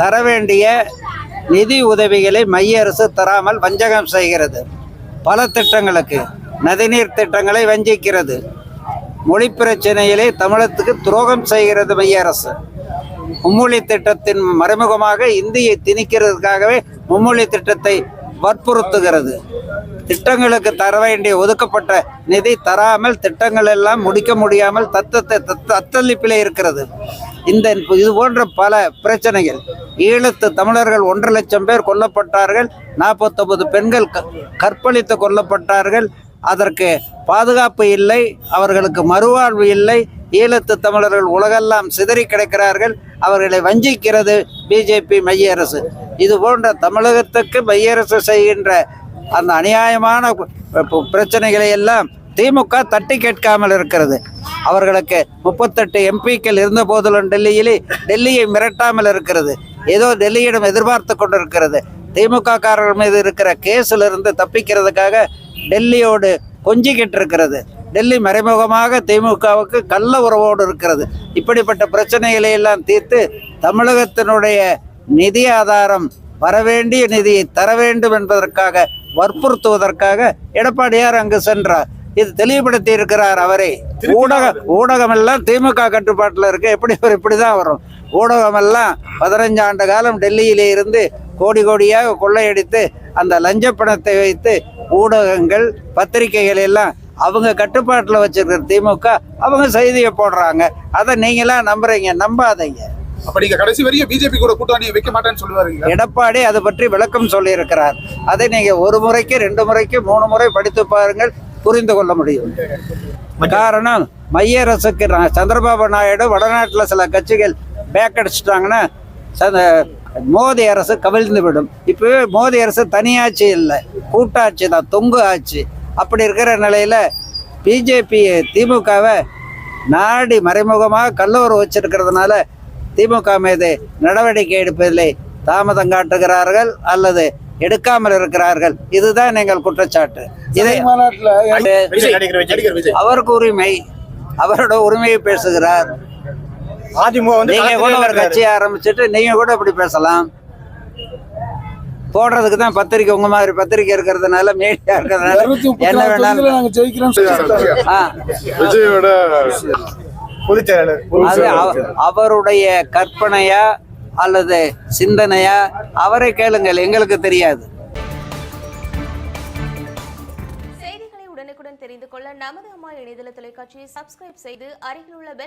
தர வேண்டிய நிதி உதவிகளை மைய அரசு தராமல் வஞ்சகம் செய்கிறது. பல திட்டங்களுக்கு நதிநீர் திட்டங்களை வஞ்சிக்கிறது. மொழி பிரச்சனையிலே தமிழகத்துக்கு துரோகம் செய்கிறது மைய அரசு. மும்மொழி திட்டத்தின் மறைமுகமாக இந்தியை திணிக்கிறதுக்காகவே மும்மொழி திட்டத்தை வற்புறுத்துகிறது. திட்டங்களுக்கு தர வேண்டிய ஒதுக்கப்பட்ட நிதி தராமல் திட்டங்கள் எல்லாம் முடிக்க முடியாமல் தத்தத்தை தத்த அத்தளிப்பிலே இருக்கிறது. இந்த இது போன்ற பல பிரச்சனைகள். ஈழத்து தமிழர்கள் ஒன்றரை லட்சம் பேர் கொல்லப்பட்டார்கள். நாற்பத்தொன்பது பெண்கள் க- கற்பழித்து கொல்லப்பட்டார்கள். அதற்கு பாதுகாப்பு இல்லை. அவர்களுக்கு மறுவாழ்வு இல்லை. ஈழத்து தமிழர்கள் உலகெல்லாம் சிதறி கிடக்கிறார்கள். அவர்களை வஞ்சிக்கிறது பிஜேபி மைய அரசு இது போன்ற தமிழகத்துக்கு மைய அரசு செய்கின்ற அந்த அநியாயமான பிரச்சனைகளை எல்லாம் திமுக தட்டி கேட்காமல் இருக்கிறது. அவர்களுக்கு முப்பத்தெட்டு எம்பிக்கள் இருந்த போதிலும் டெல்லியிலே டெல்லியை மிரட்டாமல் இருக்கிறது. ஏதோ டெல்லியிடம் எதிர்பார்த்து கொண்டிருக்கிறது. திமுக காரர்கள் மீது இருக்கிற கேஸில் இருந்து தப்பிக்கிறதுக்காக டெல்லியோடு கொஞ்சிக்கிட்டு இருக்கிறது டெல்லி மறைமுகமாக திமுகவுக்கு கள்ள உறவோடு இருக்கிறது. இப்படிப்பட்ட பிரச்சனைகளை எல்லாம் தீர்த்து தமிழகத்தினுடைய நிதி ஆதாரம் வரவேண்டிய நிதியை தர வேண்டும் என்பதற்காக வற்புறுத்துவதற்காக எடப்பாடியார் அங்கு சென்றார். இது தெளிவுபடுத்தி இருக்கிறார் அவரே. ஊடக ஊடகம் எல்லாம் திமுக கட்டுப்பாட்டில் இருக்கு. எப்படி ஒரு இப்படி தான் வரும். ஊடகம் எல்லாம் பதினஞ்சு ஆண்டு காலம் டெல்லியிலே இருந்து கோடி கோடியாக கொள்ளையடித்து அந்த லஞ்ச பணத்தை வைத்து ஊடகங்கள் பத்திரிகைகள் எல்லாம் அவங்க கட்டுப்பாட்டில் வச்சிருக்கிற திமுக அவங்க செய்தியை போடுறாங்க. அதை நீங்களாம் நம்புறீங்க? நம்பாதீங்க. அப்ப நீங்க கடைசி வரையும் பிஜேபி கூட கூட்டணி வைக்க மாட்டேன்னு சொல்லுவாருங்க எடப்பாடி அதை பற்றி விளக்கம் சொல்லியிருக்கிறார். அதை நீங்க ஒரு முறைக்கு ரெண்டு முறைக்கு மூணு முறை படித்து பாருங்கள் புரிந்து கொள்ள முடியும். காரணம் மைய அரசுக்கு சந்திரபாபு நாயுடு வடநாட்டில் சில கட்சிகள் பேக் அடிச்சிட்டாங்கன்னா மோடி அரசு கவிழ்ந்து விடும். இப்பவே மோடி அரசு தனியாட்சி இல்லை. கூட்டாட்சி தான் தொங்கு ஆட்சி. அப்படி இருக்கிற நிலையில பிஜேபி திமுகவை நாடி மறைமுகமாக கல்லூர் வச்சிருக்கிறதுனால திமுக மீது நடவடிக்கை எடுப்பதில்லை தாமதம் காட்டுகிறார்கள் அல்லது எடுக்காமல் இருக்கிறார்கள். இதுதான் எங்கள் குற்றச்சாட்டு. இதை அவருக்கு உரிமை அவரோட உரிமையை பேசுகிறார். நீங்க கூட ஒரு கட்சி ஆரம்பிச்சுட்டு நீங்க கூட இப்படி பேசலாம். போடுறதுக்கு தான் பத்திரிக்கை உங்க மாதிரி பத்திரிக்கை இருக்கிறதுனால மீடியா இருக்கிறதுனால என்ன வேணாலும் விஜயோட அது அவ- அவருடைய கற்பனையா அல்லது சிந்தனையா? அவரை கேளுங்கள் எங்களுக்கு தெரியாது. செய்திகளை உடனுக்குடன் தெரிந்து கொள்ள நமது அம்மா இணையதள தொலைக்காட்சியை சப்ஸ்கிரைப் செய்து அருகில் உள்ள